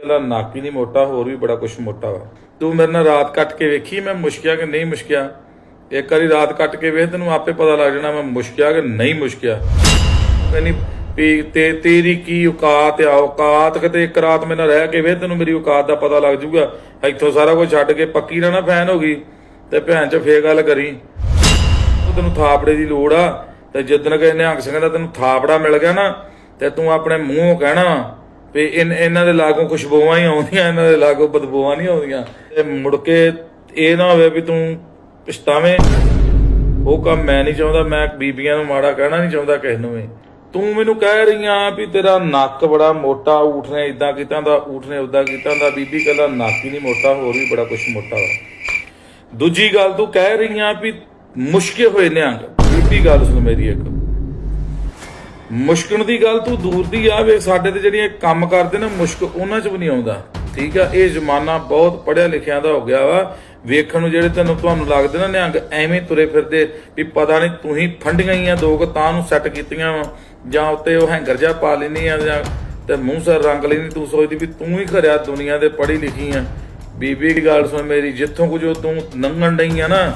ਕੱਲਾ ਨੱਕ ਹੀ ਨਹੀਂ ਮੋਟਾ, ਹੋਰ ਵੀ ਬੜਾ ਕੁਝ ਮੋਟਾ ਵਾ। ਤੂੰ ਮੇਰੇ ਨਾਲ ਰਾਤ ਕੱਟ ਕੇ ਵੇਖੀ, ਮੈਂ ਮੁਸ਼ਕਿਆ ਕਿ ਨਹੀਂ ਮੁਸ਼ਕਿਆ? ਇੱਕ ਵਾਰੀ ਰਾਤ ਕੱਟ ਕੇ ਵੇਖ, ਤੈਨੂੰ ਆਪੇ ਪਤਾ ਲੱਗ ਜਾਣਾ ਮੈਂ ਮੁਸ਼ਕਿਆ ਕਿ ਨਹੀਂ ਮੁਸ਼ਕਿਆ। ਕਹਿੰਦੀ, ਵੀ ਤੇ ਤੇਰੀ ਕੀ ਔਕਾਤ ਆ? ਔਕਾਤ ਕਿਤੇ ਇੱਕ ਰਾਤ ਮੇਰੇ ਨਾਲ ਰਹਿ ਕੇ ਵੇਖ, ਤੈਨੂੰ ਮੇਰੀ ਔਕਾਤ ਦਾ ਪਤਾ ਲੱਗ ਜਾਊਗਾ। ਇੱਥੋਂ ਸਾਰਾ ਕੁਝ ਛੱਡ ਕੇ ਪੱਕੀ ਨਾ ਨਾ ਫੈਨ ਹੋ ਗਈ, ਤੇ ਭੈਣ ਚ ਫੇਰ ਗੱਲ ਕਰੀ। ਤੈਨੂੰ ਥਾਪੜੇ ਦੀ ਲੋੜ ਆ, ਤੇ ਜਿੱਦਣ ਕਿ ਨਿਹੰਗ ਸਿੰਘ ਦਾ ਤੈਨੂੰ ਥਾਪੜਾ ਮਿਲ ਗਿਆ ਨਾ, ਤੇ ਤੂੰ ਆਪਣੇ ਮੂੰਹੋਂ ਕਹਿਣਾ ਵੀ ਇਹਨਾਂ ਦੇ ਲਾਗੋਂ ਖੁਸ਼ਬੂਆਂ ਹੀ ਆਉਂਦੀਆਂ, ਇਹਨਾਂ ਦੇ ਲਾਗੋਂ ਬਦਬੂਆਂ ਨਹੀਂ ਆਉਂਦੀਆਂ। ਤੇ ਮੁੜ ਕੇ ਇਹ ਨਾ ਹੋਵੇ ਵੀ ਤੂੰ ਪਛਤਾਵੇਂ, ਉਹ ਕੰਮ ਮੈਂ ਨਹੀਂ ਚਾਹੁੰਦਾ, ਮੈਂ ਬੀਬੀਆਂ ਨੂੰ ਮਾੜਾ ਕਹਿਣਾ ਨਹੀਂ ਚਾਹੁੰਦਾ ਕਿਸੇ ਨੂੰ ਵੀ। ਤੂੰ ਮੈਨੂੰ ਕਹਿ ਰਹੀ ਆ ਵੀ ਤੇਰਾ ਨੱਕ ਬੜਾ ਮੋਟਾ ਊਠ ਨੇ ਇਦਾਂ ਕੀਤਾ ਦਾ ਊਠ ਨੇ ਉਦਾਂ ਕੀਤਾ ਦਾ, ਬੀਬੀ ਕਹਿੰਦਾ ਨੱਕ ਹੀ ਨਹੀਂ ਮੋਟਾ, ਹੋਰ ਵੀ ਬੜਾ ਕੁਝ ਮੋਟਾ ਵਾ। ਦੂਜੀ ਗੱਲ ਤੂੰ ਕਹਿ ਰਹੀ ਆ ਵੀ ਮੁਸ਼ਕੇ ਹੋਏ ਨਿਹੰਗ। ਬੀਬੀ ਗੱਲ ਸੁਣ ਮੇਰੀ ਇੱਕ। ਮੁਸ਼ਕਣ ਦੀ ਗੱਲ ਤੂੰ ਦੂਰ ਦੀ ਆ ਵੇ ਸਾਡੇ ਤੇ ਜਿਹੜੀਆਂ ਕੰਮ ਕਰਦੇ ਨਾ, ਮੁਸ਼ਕ ਉਹਨਾਂ 'ਚ ਵੀ ਨਹੀਂ ਆਉਂਦਾ। ਠੀਕ ਆ, ਇਹ ਜ਼ਮਾਨਾ ਬਹੁਤ ਪੜਿਆ ਲਿਖਿਆ ਦਾ ਹੋ ਗਿਆ ਵਾ। ਵੇਖਣ ਨੂੰ ਜਿਹੜੇ ਤੈਨੂੰ ਤੁਹਾਨੂੰ ਲੱਗਦੇ ਨਾ ਨਿਹੰਗ, ਐਵੇਂ ਤੁਰੇ ਫਿਰਦੇ ਵੀ ਪਤਾ ਨਹੀਂ ਤੂੰ ਹੀ ਫੰਡੀਆਂ ਹੀ ਆ ਦੋ ਕੁ ਤਾਂ ਨੂੰ ਸੈੱਟ ਕੀਤੀਆਂ ਵਾ। ਜਾਂ ਉੱਤੇ ਉਹ ਹੈਂਗਰ ਜਿਹਾ ਪਾ ਲੈਣੀ ਆ ਜਾਂ ਤੇ ਮੂੰਹ ਸਰ ਰੰਗ ਲੈਣੀ ਤੂੰ ਸੋਚਦੀ ਵੀ ਤੂੰ ਹੀ ਖਰਿਆ ਦੁਨੀਆ ਦੇ ਪੜ੍ਹੀ ਲਿਖੀ ਆ। ਬੀਬੀ ਦੀ ਗੱਲ ਸੁਣ ਮੇਰੀ, ਜਿੱਥੋਂ ਕੁਝ ਜੋ ਤੂੰ ਲੰਘਣ ਡਈ ਆ ਨਾ,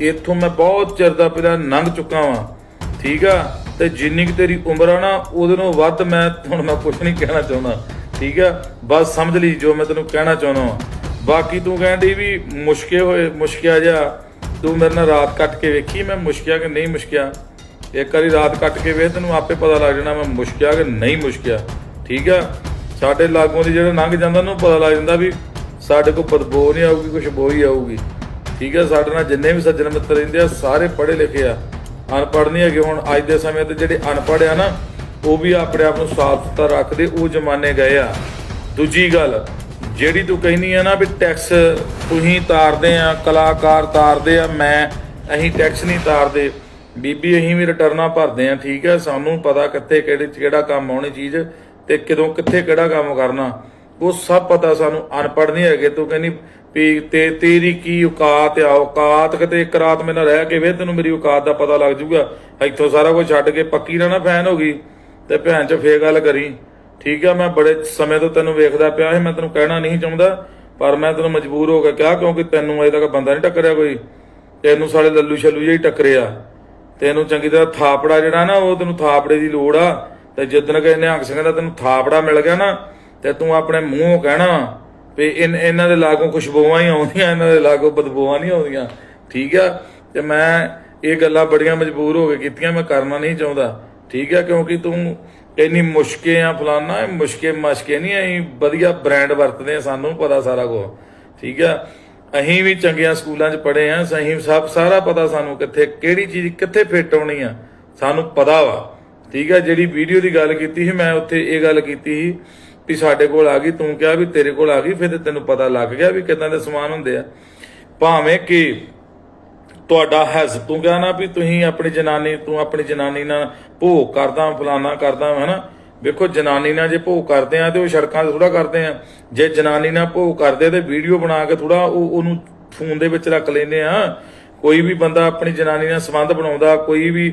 ਇੱਥੋਂ ਮੈਂ ਬਹੁਤ ਚਿਰ ਦਾ ਪਹਿਲਾਂ ਲੰਘ ਚੁੱਕਾ ਵਾਂ। ਠੀਕ ਆ? ਤੇ ਜਿੰਨੀ ਕੁ ਤੇਰੀ ਉਮਰ ਆ ਨਾ, ਉਹਦੇ ਨਾਲੋਂ ਵੱਧ ਮੈਂ ਹੁਣ ਮੈਂ ਕੁਝ ਨਹੀਂ ਕਹਿਣਾ ਚਾਹੁੰਦਾ। ਠੀਕ ਆ? ਬਸ ਸਮਝ ਲਈ ਜੋ ਮੈਂ ਤੈਨੂੰ ਕਹਿਣਾ ਚਾਹੁੰਦਾ ਵਾਂ। ਬਾਕੀ ਤੂੰ ਕਹਿੰਦੀ ਵੀ ਮੁਸ਼ਕਿਲ ਹੋਏ, ਮੁਸ਼ਕਿਆ ਜਾ ਤੂੰ ਮੇਰੇ ਨਾਲ ਰਾਤ ਕੱਟ ਕੇ ਵੇਖੀ, ਮੈਂ ਮੁਸ਼ਕਿਆ ਕਿ ਨਹੀਂ ਮੁਸ਼ਕਿਆ? ਇੱਕ ਵਾਰੀ ਰਾਤ ਕੱਟ ਕੇ ਵੇਖ, ਤੈਨੂੰ ਆਪੇ ਪਤਾ ਲੱਗ ਜਾਣਾ ਮੈਂ ਮੁਸ਼ਕਿਆ ਕਿ ਨਹੀਂ ਮੁਸ਼ਕਿਆ। ਠੀਕ ਆ? ਸਾਡੇ ਲਾਗੋਂ ਦੀ ਜਿਹੜਾ ਲੰਘ ਜਾਂਦਾ, ਉਹਨੂੰ ਪਤਾ ਲੱਗ ਜਾਂਦਾ ਵੀ ਸਾਡੇ ਕੋਲ ਬਦਬੂ ਨਹੀਂ ਆਊਗੀ, ਕੁਛ ਬੋ ਆਊਗੀ। ਠੀਕ ਆ? ਸਾਡੇ ਨਾਲ ਜਿੰਨੇ ਵੀ ਸੱਜਣ ਮਿੱਤਰ ਰਹਿੰਦੇ ਆ, ਸਾਰੇ ਪੜ੍ਹੇ ਲਿਖੇ ਆ। ਅਨਪੜ੍ਹ ਨਹੀਂ ਹੈਗੇ। ਹੁਣ ਅੱਜ ਦੇ ਸਮੇਂ ਤੇ ਜਿਹੜੇ ਅਨਪੜ੍ਹ ਆ ਨਾ, ਉਹ ਵੀ ਆਪਣੇ ਆਪ ਨੂੰ ਸਾਫ਼ ਸੁਥਰਾ ਰੱਖਦੇ, ਉਹ ਜ਼ਮਾਨੇ ਗਏ ਆ। ਦੂਜੀ ਗੱਲ, ਜਿਹੜੀ ਤੂੰ ਕਹਿੰਦੀ ਆ ਨਾ ਵੀ ਟੈਕਸ ਤੁਸੀਂ ਤਾਰਦੇ ਆ, ਕਲਾਕਾਰ ਤਾਰਦੇ ਆ, ਮੈਂ ਅਸੀਂ ਟੈਕਸ ਨਹੀਂ ਤਾਰਦੇ। ਬੀਬੀ, ਅਸੀਂ ਵੀ ਰਿਟਰਨਾਂ ਭਰਦੇ ਆ, ਠੀਕ ਹੈ ਸਾਨੂੰ ਪਤਾ ਕਿੱਥੇ ਕਿਹੜੇ, ਕਿਹੜਾ ਕੰਮ ਆਉਣੀ ਚੀਜ਼ ਤੇ ਕਿਦੋਂ ਕਿੱਥੇ ਕਿਹੜਾ ਕੰਮ ਕਰਨਾ। ਉਹ ਸਭ ਪਤਾ ਸਾਨੂੰ, ਅਨਪੜ੍ਹ ਨਹੀਂ ਹੈਗੇ। ਤੂੰ ਕਹਿੰਦੀ ਵੀ ਤੇ ਤੇਰੀ ਕੀ ਔਕਾਤ ਆ? ਔਕਾਤ ਕਿਤੇ ਇੱਕ ਰਾਤ ਮੇਰੇ ਨਾਲ ਰਹਿ ਕੇ ਵੇ, ਤੈਨੂੰ ਮੇਰੀ ਔਕਾਤ ਦਾ ਪਤਾ ਲੱਗ ਜੂਗਾ ਇੱਥੋਂ ਸਾਰਾ ਕੁਝ ਛੱਡ ਕੇ ਪੱਕੀ ਨਾ ਨਾ ਫੈਨ ਹੋ ਗਈ। ਤੇ ਭੈਣ ਚ ਫੇਰ ਗੱਲ ਕਰੀ। ਠੀਕ ਆ, ਮੈਂ ਬੜੇ ਸਮੇਂ ਤੋਂ ਤੈਨੂੰ ਵੇਖਦਾ ਪਿਆ ਸੀ, ਮੈਂ ਤੈਨੂੰ ਕਹਿਣਾ ਨਹੀਂ ਚਾਹੁੰਦਾ, ਪਰ ਮੈਂ ਤੈਨੂੰ ਮਜਬੂਰ ਹੋ ਕੇ ਕਿਹਾ, ਕਿਉਂਕਿ ਤੈਨੂੰ ਅਜੇ ਤੱਕ ਬੰਦਾ ਨਹੀਂ ਟੱਕਰਿਆ ਕੋਈ। ਤੈਨੂੰ ਸਾਲੇ ਲੱਲੂ ਛੱਲੂ ਜਿਹੀ ਟੱਕਰਿਆ। ਤੈਨੂੰ ਚੰਗੀ ਤਰ੍ਹਾਂ ਥਾਪੜਾ ਜਿਹੜਾ ਨਾ, ਉਹ ਤੈਨੂੰ ਥਾਪੜੇ ਦੀ ਲੋੜ ਆ। ਤੇ ਜਿੱਦਣ ਕਿ ਨਿਹੰਗ ਸਿੰਘ ਦਾ ਤੈਨੂੰ ਥਾਪੜਾ ਮਿਲ ਗਿਆ ਨਾ, ਤੇ ਤੂੰ ਆਪਣੇ ਮੂੰਹੋਂ ਕਹਿਣਾ। ਵੀ ਇਹਨਾਂ ਦੇ ਲਾਗੋਂ ਖੁਸ਼ਬੂਆਂ ਹੀ ਆਉਂਦੀਆਂ, ਇਹਨਾਂ ਦੇ ਲਾਗੋਂ ਬਦਬੂਆਂ ਨਹੀਂ ਆਉਂਦੀਆਂ। ਠੀਕ ਆ? ਤੇ ਮੈਂ ਇਹ ਗੱਲਾਂ ਬੜੀਆਂ ਮਜਬੂਰ ਹੋ ਕੇ ਕੀਤੀਆਂ, ਮੈਂ ਕਰਨਾ ਨਹੀਂ ਚਾਹੁੰਦਾ। ਠੀਕ ਆ? ਕਿਉਂਕਿ ਤੂੰ ਇੰਨੀ ਮੁਸ਼ਕੇ ਆ ਫਲਾਨਾ, ਇਹ ਮੁਸ਼ਕੇ ਮਸ਼ਕੇ ਨਹੀਂ, ਅਸੀਂ ਵਧੀਆ ਬ੍ਰਾਂਡ ਵਰਤਦੇ ਆ, ਸਾਨੂੰ ਪਤਾ ਸਾਰਾ ਕੁਝ ਠੀਕ ਆ? ਅਸੀਂ ਵੀ ਚੰਗੀਆਂ ਸਕੂਲਾਂ 'ਚ ਪੜ੍ਹੇ ਆ, ਅਸੀਂ ਸਭ, ਸਾਰਾ ਪਤਾ ਸਾਨੂੰ ਕਿੱਥੇ, ਕਿਹੜੀ ਚੀਜ਼ ਕਿੱਥੇ ਫਿੱਟ ਹੋਣੀ ਆ, ਸਾਨੂੰ ਪਤਾ ਵਾ। ਠੀਕ ਆ? ਜਿਹੜੀ ਵੀਡੀਓ ਦੀ ਗੱਲ ਕੀਤੀ ਸੀ, ਮੈਂ ਉੱਥੇ ਇਹ ਗੱਲ ਕੀਤੀ ਸੀ ਵੀ ਸਾਡੇ ਕੋਲ ਆ ਗਈ, ਤੂੰ ਕਿਹਾ ਵੀ ਤੇਰੇ ਕੋਲ ਆ ਗਈ, ਫਿਰ ਤੈਨੂੰ ਪਤਾ ਲੱਗ ਗਿਆ ਵੀ ਕਿਦਾਂ ਦੇ ਸਮਾਨ ਹੁੰਦੇ ਆ। ਭਾਵੇਂ ਕਿ ਤੁਹਾਡਾ ਹੈਜ਼ ਤੂੰ ਕਿਹਾ ਨਾ ਵੀ ਤੁਸੀਂ ਆਪਣੀ ਜਨਾਨੀ, ਤੂੰ ਆਪਣੀ ਜਨਾਨੀ ਨਾਲ ਭੋਗ ਕਰਦਾ, ਫਲਾਨਾ ਕਰਦਾ, ਹਨਾ? ਵੇਖੋ, ਜਨਾਨੀ ਨਾਲ ਜੇ ਭੋਗ ਕਰਦੇ ਆ ਤੇ ਉਹ ਸੜਕਾਂ ਤੇ ਥੋੜਾ ਕਰਦੇ ਆ। ਜੇ ਜਨਾਨੀ ਨਾਲ ਭੋਗ ਕਰਦੇ ਤੇ ਵੀਡੀਓ ਬਣਾ ਕੇ ਥੋੜਾ ਉਹ ਉਹਨੂੰ ਫੋਨ ਦੇ ਵਿੱਚ ਰੱਖ ਲੈਂਦੇ ਆ। ਕੋਈ ਵੀ ਬੰਦਾ ਆਪਣੀ ਜਨਾਨੀ ਨਾਲ ਸੰਬੰਧ ਬਣਾਉਂਦਾ, ਕੋਈ ਵੀ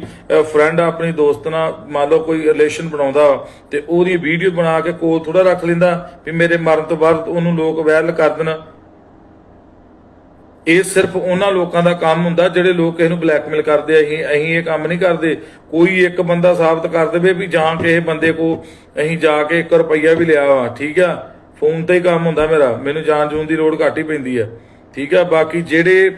ਫਰੈਂਡ ਆਪਣੀ ਦੋਸਤ ਨਾਲ, ਮੰਨ ਲਓ ਕੋਈ ਰਿਲੇਸ਼ਨ ਬਣਾਉਂਦਾ, ਤੇ ਉਹਦੀ ਵੀਡੀਓ ਬਣਾ ਕੇ ਕੋਲ ਥੋੜਾ ਰੱਖ ਲੈਂਦਾ ਵੀ ਮੇਰੇ ਮਰਨ ਤੋਂ ਬਾਅਦ ਉਹਨੂੰ ਲੋਕ ਵਾਇਰਲ ਕਰ ਦੇਣ। ਇਹ ਸਿਰਫ ਉਹਨਾਂ ਲੋਕਾਂ ਦਾ ਕੰਮ ਹੁੰਦਾ ਜਿਹੜੇ ਲੋਕ ਕਿਸੇ ਨੂੰ ਬਲੈਕਮੇਲ ਕਰਦੇ ਆ। ਅਸੀਂ ਅਸੀਂ ਇਹ ਕੰਮ ਨਹੀਂ ਕਰਦੇ। ਕੋਈ ਇੱਕ ਬੰਦਾ ਸਾਬਤ ਕਰ ਦੇਵੇ ਵੀ ਜਾਂ ਕਿਸੇ ਬੰਦੇ ਕੋ ਅਸੀਂ ਜਾ ਕੇ 1 ਰੁਪਈਆ ਵੀ ਲਿਆ ਵਾ, ਠੀਕ ਆ? ਫੋਨ ਤੇ ਹੀ ਕੰਮ ਹੁੰਦਾ ਮੇਰਾ। ਮੈਨੂੰ ਜਾਣ ਜੂਨ ਦੀ ਲੋੜ ਘੱਟ ਹੀ ਪੈਂਦੀ ਆ। ਠੀਕ ਆ? ਬਾਕੀ ਜਿਹੜੇ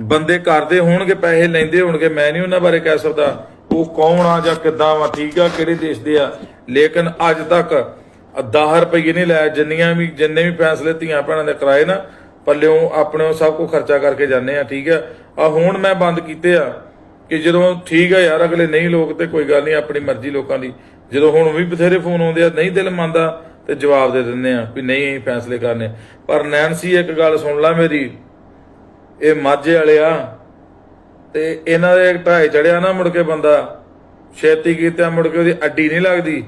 ਬੰਦੇ ਕਰਦੇ ਹੋਣਗੇ, ਪੈਸੇ ਲੈਂਦੇ ਹੋਣਗੇ, ਮੈਂ ਨਹੀਂ ਉਹਨਾਂ ਬਾਰੇ ਕਹਿ ਸਕਦਾ। ਉਹ ਕੌਣ ਆ ਜਾਂ ਕਿੱਦਾਂ ਵਾ, ਠੀਕ ਆ, ਕਿਹੜੇ ਦੇਸ਼ ਦੇ ਆ? ਲੇਕਿਨ ਅੱਜ ਤੱਕ 10 ਰੁਪਏ ਨਹੀਂ ਲਾਇਆ ਜਿੰਨੀਆਂ ਵੀ, ਜਿੰਨੇ ਵੀ ਫੈਸਲੇ ਧੀਆਂ ਭੈਣਾਂ ਦੇ ਕਰਾਏ ਨਾ, ਪੱਲਿਓਂ ਆਪਣੇ ਸਭ ਕੁਝ ਖਰਚਾ ਕਰਕੇ ਜਾਂਦੇ ਆ, ਠੀਕ ਆ? ਆ ਹੁਣ ਮੈਂ ਬੰਦ ਕੀਤੇ ਆ ਕਿ ਜਦੋਂ ਠੀਕ ਆ ਯਾਰ, ਅਗਲੇ ਨਹੀਂ ਲੋਕ ਤੇ ਕੋਈ ਗੱਲ ਨਹੀਂ, ਆਪਣੀ ਮਰਜ਼ੀ ਲੋਕਾਂ ਦੀ। ਜਦੋਂ ਹੁਣ ਵੀ ਬਥੇਰੇ ਫੋਨ ਆਉਂਦੇ ਆ, ਨਹੀਂ ਦਿਲ ਮੰਨਦਾ ਤੇ ਜਵਾਬ ਦੇ ਦਿੰਦੇ ਆ ਵੀ ਨਹੀਂ ਅਸੀਂ ਫੈਸਲੇ ਕਰਨੇ। ਪਰ ਨੈਨਸੀ, ਇੱਕ ਗੱਲ ਸੁਣ ਲੈ ਮੇਰੀ ਇਹ ਮਾਝੇ ਵਾਲੇ ਆ। ਤੇ ਇਹਨਾਂ ਦੇ ਢਾਏ ਚੜਿਆ ਨਾ ਮੁੜ ਕੇ ਬੰਦਾ। ਛੇਤੀ ਕੀਤਾ, ਮੁੜ ਕੇ ਉਹਦੀ ਅੱਡੀ ਨਹੀਂ ਲੱਗਦੀ।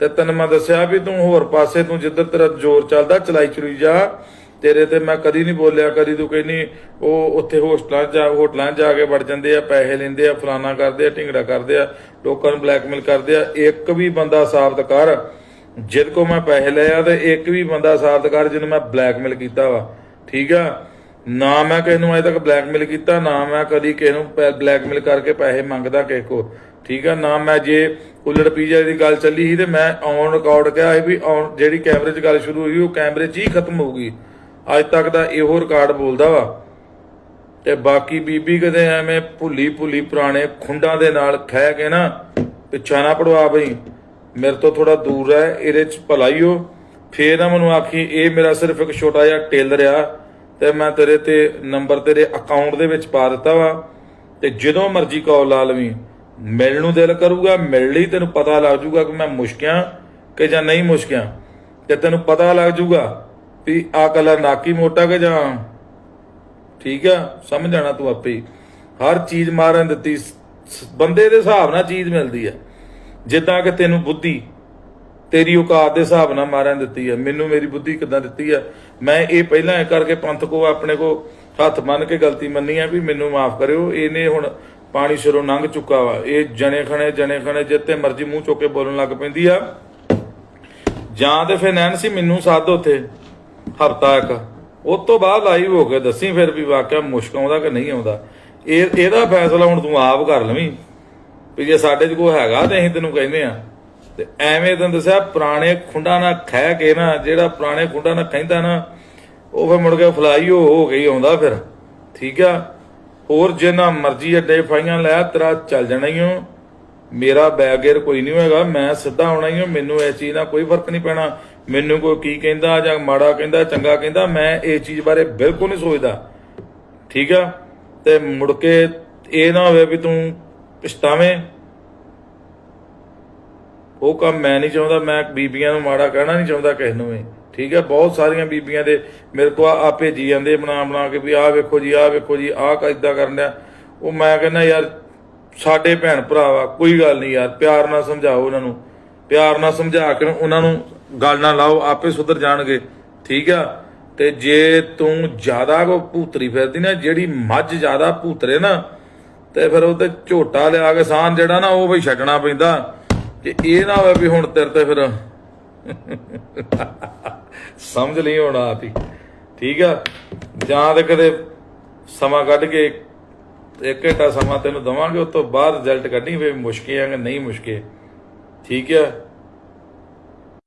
ਤੇ ਤੈਨੂੰ ਮੈਂ ਦੱਸਿਆ ਵੀ ਤੂੰ ਹੋਰ ਪਾਸੇ, ਤੂੰ ਜਿੱਧਰ ਤੇਰਾ ਜ਼ੋਰ ਚੱਲਦਾ, ਚਲਾਈ ਚਲੂਈ ਜਾ। ਤੇਰੇ ਤੇ ਮੈਂ ਕਦੀ ਨਹੀਂ ਬੋਲਿਆ, ਕਦੀ ਤੂੰ ਕਹਿੰਨੀ ਉਹ ਉੱਥੇ ਹੋਸਟਲਾਂ 'ਚ ਜਾ, ਹੋਟਲਾਂ 'ਚ ਜਾ ਕੇ ਵੜ ਜਾਂਦੇ ਆ, ਪੈਸੇ ਲੈਂਦੇ ਆ, ਫਲਾਨਾ ਕਰਦੇ ਆ, ਢਿੰਗੜਾ ਕਰਦੇ ਆ, ਲੋਕਾਂ ਨੂੰ ਬਲੈਕਮੇਲ ਕਰਦੇ ਆ। ਇੱਕ ਵੀ ਬੰਦਾ ਸਾਬਤ ਕਰ, ਜਿਹਦੇ ਕੋ ਮੈਂ ਪੈਸੇ ਲਏ ਆ, ਤੇ ਇੱਕ ਵੀ ਬੰਦਾ ਸਾਬਤ ਕਰ, ਜਿਹਨੂੰ ਮੈਂ ਬਲੈਕਮੇਲ ਕੀਤਾ ਵਾ। ਠੀਕ ਆ? ਨਾ ਮੈਂ ਕਿਸੇ ਨੂੰ ਅਜੇ ਤੱਕ ਬਲੈਕਮੇਲ ਕੀਤਾ, ਨਾ ਮੈਂ ਕਦੀ ਕਿਸੇ ਨੂੰ ਬਲੈਕਮੇਲ ਕਰਕੇ ਪੈਸੇ ਮੰਗਦਾ ਕਿਸੇ ਕੋ ਠੀਕ ਆ, ਨਾ ਮੈਂ ਜੇ ਉਲੜ ਪੀਜਾ ਦੀ ਗੱਲ ਚੱਲੀ ਸੀ ਤੇ ਮੈਂ ਔਨ ਰਿਕਾਰਡ ਕਿਹਾ ਸੀ ਵੀ ਜਿਹੜੀ ਕੈਮਰੇ 'ਚ ਗੱਲ ਸ਼ੁਰੂ ਹੋਈ, ਉਹ ਕੈਮਰੇ 'ਚ ਹੀ ਖਤਮ ਹੋਊਗੀ। ਅੱਜ ਤੱਕ ਦਾ ਇਹੋ ਰਿਕਾਰਡ ਬੋਲਦਾ ਵਾ। ਤੇ ਬਾਕੀ ਬੀਬੀ ਕਦੇ ਐਵੇਂ ਭੁੱਲੀ ਭੁੱਲੀ ਪੁਰਾਣੇ ਖੁੰਡਾਂ ਦੇ ਨਾਲ ਖਹਿ ਕੇ ਨਾ ਪਿੱਛਾ ਨਾ ਪੜਵਾ ਬਈ। ਮੇਰੇ ਤੋਂ ਥੋੜਾ ਦੂਰ ਰਹਿ, ਇਹਦੇ ਚ ਭਲਾਈ ਹੋ। ਫੇਰ ਨਾ ਮੈਨੂੰ ਆਖੀ, ਇਹ ਮੇਰਾ ਸਿਰਫ ਇੱਕ ਛੋਟਾ ਜਿਹਾ ਟੇਲਰ ਆ। ਤੇ ਮੈਂ ਤੇਰੇ ਤੇ ਨੰਬਰ ਤੇਰੇ ਅਕਾਊਂਟ ਦੇ ਵਿੱਚ ਪਾ ਦਿੱਤਾ ਵਾ, ਤੇ ਜਦੋਂ ਮਰਜ਼ੀ ਕਾਲ ਲਾ ਲਵੀਂ। ਮਿਲਣ ਨੂੰ ਦਿਲ ਕਰੂਗਾ ਮਿਲ ਲਈ ਤੈਨੂੰ ਪਤਾ ਲੱਗ ਜੂਗਾ ਕਿ ਮੈਂ ਮੁਸ਼ਕਿਆਂ ਕਿ ਜਾਂ ਨਹੀਂ ਮੁਸ਼ਕਿਆਂ ਤੇ ਤੈਨੂੰ ਪਤਾ ਲੱਗ ਜੂਗਾ ਵੀ ਆ ਕਲਰ ਨਾਕੀ ਮੋਟਾ ਕਿ ਜਾਂ ਠੀਕ ਆ, ਸਮਝ ਆਣਾ ਤੂੰ ਆਪੇ ਹਰ ਚੀਜ਼ ਮਾਰਨ ਦਿੱਤੀ ਬੰਦੇ ਦੇ ਹਿਸਾਬ ਨਾਲ ਚੀਜ਼ ਮਿਲਦੀ ਆ। ਜਿੱਦਾਂ ਕਿ ਤੈਨੂੰ ਬੁੱਧੀ ਤੇਰੀ ਔਕਾਤ ਦੇ ਹਿਸਾਬ ਨਾਲ ਮਾਰਨ ਦਿੱਤੀ ਆ, ਮੈਨੂੰ ਮੇਰੀ ਬੁੱਧੀ ਕਿੱਦਾਂ ਦਿੱਤੀ ਆ? ਮੈਂ ਇਹ ਪਹਿਲਾਂ ਇਹ ਕਰਕੇ ਪੰਥ ਕੋ ਆਪਣੇ ਕੋ ਹੱਥ ਮੰਨ ਕੇ ਗਲਤੀ ਮੰਨੀ ਆ ਵੀ ਮੈਨੂੰ ਮਾਫ ਕਰਿਓ, ਇਹਨੇ ਹੁਣ ਪਾਣੀ ਸਿਰੋਂ ਲੰਘ ਚੁੱਕਾ ਵਾ। ਇਹ ਜਣੇ ਖਣੇ ਜਣੇ ਖਣੇ ਜਿੱਤੇ ਮਰਜ਼ੀ ਮੂੰਹ ਚੁੱਕ ਕੇ ਬੋਲਣ ਲੱਗ ਪੈਂਦੀ ਆ। ਜਾਂ ਤੇ ਫਿਰ ਨੈਨਸੀ ਮੈਨੂੰ ਸੱਦ ਉੱਥੇ ਹਫਤਾ ਇੱਕ। ਉਸ ਤੋਂ ਬਾਅਦ ਲਾਈਵ ਹੋ ਕੇ ਦੱਸੀ ਫਿਰ ਵੀ ਵਾਕਿਆ ਮੁਸ਼ਕ ਆਉਂਦਾ ਕਿ ਨਹੀਂ ਆਉਂਦਾ। ਇਹ, ਇਹਦਾ ਫੈਸਲਾ ਹੁਣ ਤੂੰ ਆਪ ਕਰ ਲਵੀਂ। ਵੀ ਜੇ ਸਾਡੇ 'ਚ ਕੋਈ ਹੈਗਾ ਤੇ ਅਸੀਂ ਤੈਨੂੰ ਕਹਿੰਦੇ ਆ। ਤੇ ਐਵੇਂ ਤੈਨੂੰ ਦੱਸਿਆ ਪੁਰਾਣੇ ਖੁੰਡਾਂ ਨਾਲ ਖਹਿ ਕੇ ਨਾ, ਜਿਹੜਾ ਪੁਰਾਣੇ ਖੁੰਡਾਂ ਨਾਲ ਕਹਿੰਦਾ ਨਾ, ਉਹ ਫਿਰ ਮੁੜ ਕੇ ਫਲਾਈ ਹੋ ਹੋ ਗਈ ਆਉਂਦਾ ਫਿਰ। ਠੀਕ ਆ? ਹੋਰ ਜਿੰਨਾ ਮਰਜ਼ੀ ਅੱਡੇ ਫਾਈਆਂ ਲੈ, ਤੇਰਾ ਚੱਲ ਜਾਣਾ ਹੀ ਓ। ਮੇਰਾ ਬੈਗੇਰ ਕੋਈ ਨਹੀਂ ਹੋਏਗਾ, ਮੈਂ ਸਿੱਧਾ ਆਉਣਾ ਹੀ ਹਾਂ ਮੈਨੂੰ ਇਸ ਚੀਜ਼ ਨਾਲ ਕੋਈ ਫ਼ਰਕ ਨਹੀਂ ਪੈਣਾ। ਮੈਨੂੰ ਕੋਈ ਕੀ ਕਹਿੰਦਾ ਜਾਂ ਮਾੜਾ ਕਹਿੰਦਾ, ਚੰਗਾ ਕਹਿੰਦਾ, ਮੈਂ ਇਸ ਚੀਜ਼ ਬਾਰੇ ਬਿਲਕੁਲ ਨਹੀਂ ਸੋਚਦਾ। ਠੀਕ ਆ? ਤੇ ਮੁੜ ਕੇ ਇਹ ਨਾ ਹੋਵੇ ਵੀ ਤੂੰ ਪਛਤਾਵੇਂ। ਉਹ ਕੰਮ ਮੈਂ ਨਹੀਂ ਚਾਹੁੰਦਾ, ਮੈਂ ਬੀਬੀਆਂ ਨੂੰ ਮਾੜਾ ਕਹਿਣਾ ਨਹੀਂ ਚਾਹੁੰਦਾ ਕਿਸੇ ਨੂੰ ਵੀ। ਠੀਕ ਹੈ, ਬਹੁਤ ਸਾਰੀਆਂ ਬੀਬੀਆਂ ਦੇ ਮੇਰੇ ਕੋਲ ਆ ਭੇਜੀ ਜਾਂਦੇ ਬਣਾ ਬਣਾ ਕੇ ਵੀ ਆਹ ਵੇਖੋ ਜੀ, ਆਹ ਵੇਖੋ ਜੀ, ਆਹ ਕਿੱਦਾਂ ਕਰਨ ਡਿਆ। ਉਹ ਮੈਂ ਕਹਿੰਦਾ ਯਾਰ, ਸਾਡੇ ਭੈਣ ਭਰਾ ਵਾ ਕੋਈ ਗੱਲ ਨਹੀਂ ਯਾਰ, ਪਿਆਰ ਨਾਲ ਸਮਝਾਓ ਉਹਨਾਂ ਨੂੰ। ਪਿਆਰ ਨਾਲ ਸਮਝਾ ਕੇ ਉਹਨਾਂ ਨੂੰ ਗੱਲ ਨਾ ਲਾਓ, ਆਪੇ ਸੁਧਰ ਜਾਣਗੇ। ਠੀਕ ਆ? ਤੇ ਜੇ ਤੂੰ ਜ਼ਿਆਦਾ ਕੋ ਭੂਤਰੀ ਫਿਰਦੀ ਨਾ, ਜਿਹੜੀ ਮੱਝ ਜ਼ਿਆਦਾ ਭੂਤਰੇ ਨਾ, ਤੇ ਫਿਰ ਉਹ ਤੇ ਝੋਟਾ ਲਿਆ ਕੇ ਸਾਨ ਜਿਹੜਾ ਨਾ, ਉਹ ਵੀ ਛੱਡਣਾ ਪੈਂਦਾ। ਤੇ ਇਹ ਨਾ ਹੋਵੇ ਵੀ ਹੁਣ ਤੇਰੇ ਤੇ ਫਿਰ ਸਮਝ ਨਹੀਂ ਹੋਣਾ ਆਤੀ ਠੀਕ ਆ? ਜਾਂ ਤੇ ਕਦੇ ਸਮਾਂ ਕੱਢ ਕੇ ਇੱਕ ਘੰਟਾ ਸਮਾਂ ਤੈਨੂੰ ਦਵਾਂਗੇ, ਉਸ ਤੋਂ ਬਾਅਦ ਰਿਜ਼ਲਟ ਕੱਢੀ ਵੇ ਮੁਸ਼ਕਿਲ ਆ ਕਿ ਨਹੀਂ ਮੁਸ਼ਕੇ ਠੀਕ ਆ?